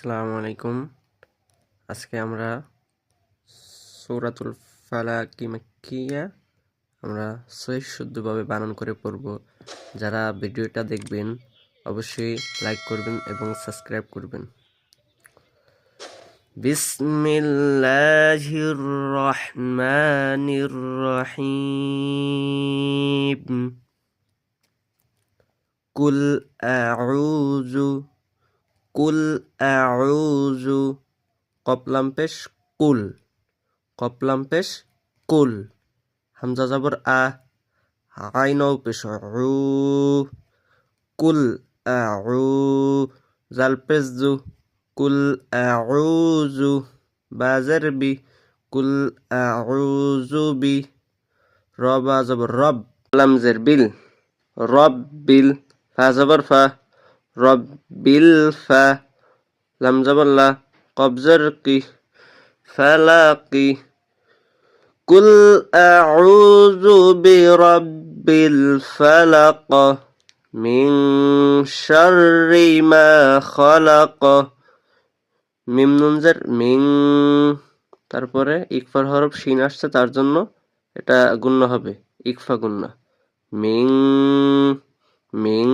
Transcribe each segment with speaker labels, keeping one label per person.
Speaker 1: আসসালামু আলাইকুম। আজকে আমরা সূরাতুল ফালাকি মাক্কিয়া আমরা সহি শুদ্ধভাবে বানান করে পড়ব। যারা ভিডিওটা দেখবেন, অবশ্যই লাইক করবেন এবং সাবস্ক্রাইব করবেন। বিসমিল্লাহির রহমানির রহিম। কুল আউযু কুল আউযু কপলাম পেশ কুল, কপলাম পেশ কুল। হামজা যাবর আ, আইনও পেশ উ কুল আউ জাল পেশ জু। কুল আউযু, বাজার বি। কুল আউযু বি, রবা যাবর রব। লামজের বিল, রব বিল, ফা যাবর ফা। রব্বিল ফা, লাম জাবাল্লা কবজার কি ফালাকি কুল আউযু বিরাব্বিল ফালাক, মিন শাররি মা খালাক, মিম নুনজের মিং তারপরে ইকফার হরফ শিন আসছে, তার জন্য এটা গুণ্য হবে, ইকফা গুণ্য মিং মিং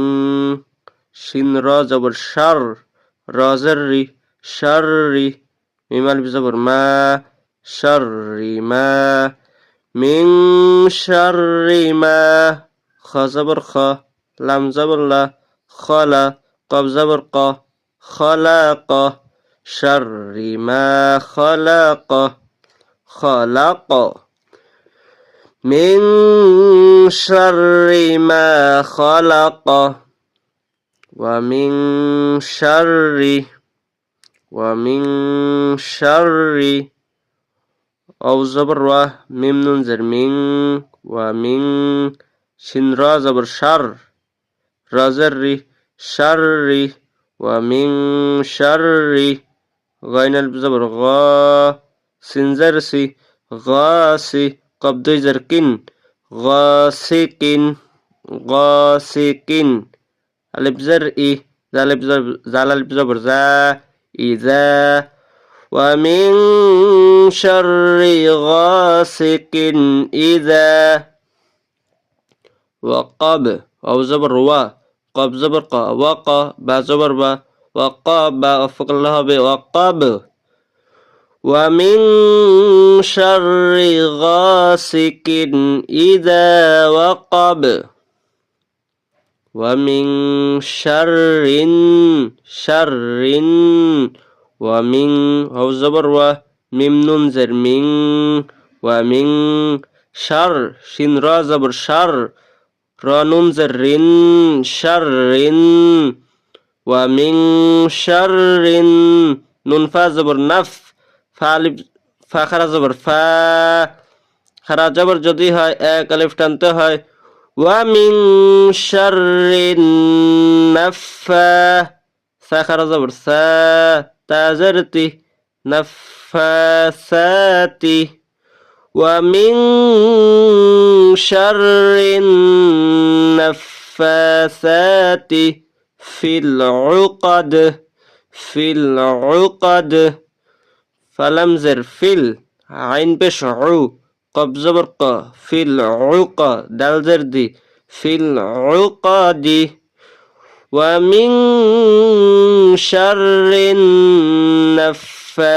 Speaker 1: শিন র জবর শার রজের রি শার রি মিমাল জবর মা শার রি মা মিং শার রি মা খ জবর খ লাম জবর লা খলা কব জবর ক خلق شر ما خلق خلق من شر ما خلق ومن شر ومن شر أو زبر و ميم نون زر من ومن شن را زبر شر را زر شر ومن شر غين الزبر غا سنزر سي غاسي قبض زر كن غاسكن غاسكن ألف زر إي زال زال ألف زبر زا إذا ومن شر غاسق إذا وقب أو زبر وا. قب زبر قا. وقا با زبر با. وقاب وفق الله به. وقب ومن شر غاسق إذا وقب ومن شر شر ومن هو زبر و ميم نون زر من ومن شر شين را زبر شر را نون زر رن شر ومن شر نون فا زبر نف ফা আলিফ ফা খারা জবর ফা খারা জবর যদি হয় এক আলিফ টানতে হয় ومن شر النفا ساخر زبر سا تازرتي نفاثاتي. ومن شر النفاثات في العقد في العقد. فلمزر فيل عين بشعو. قب زبر ق في العقى دال زردي في العقد ومن شر النفاثات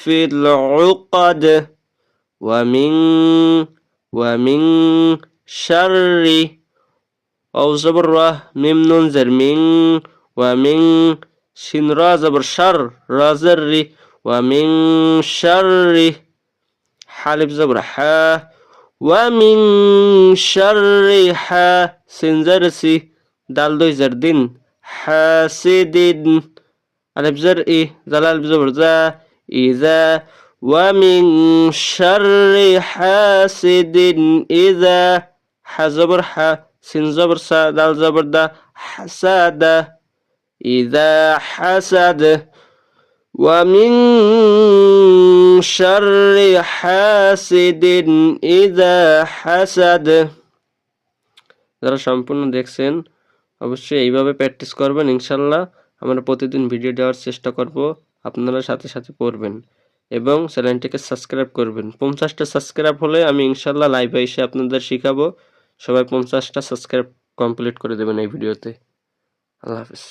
Speaker 1: في العقد ومن ومن شر أو زبر ميم نون زر من ومن شن را زبر شر را زر ومن شر حالف زبر حا ومن شر حا سنزرسي دال دوي زردين حاسد ألف زر إيه زلال زبر ذا إذا ومن شر حاسد إذا حزبر ح سنزبر سا دال زبر دا حسد إذا حسد ومن شر حاسد إذا حسد যারা সম্পূর্ণ দেখছেন অবশ্যই এইভাবে প্র্যাকটিস করবেন ইনশাল্লাহ আমরা প্রতিদিন ভিডিও দেওয়ার চেষ্টা করব আপনারা সাথে সাথে পড়বেন এবং চ্যানেলটিকে সাবস্ক্রাইব করবেন পঞ্চাশটা সাবস্ক্রাইব হলে আমি ইনশাল্লাহ লাইভে এসে আপনাদের শিখাবো সবাই পঞ্চাশটা সাবস্ক্রাইব কমপ্লিট করে দেবেন এই ভিডিওতে আল্লাহ হাফিজ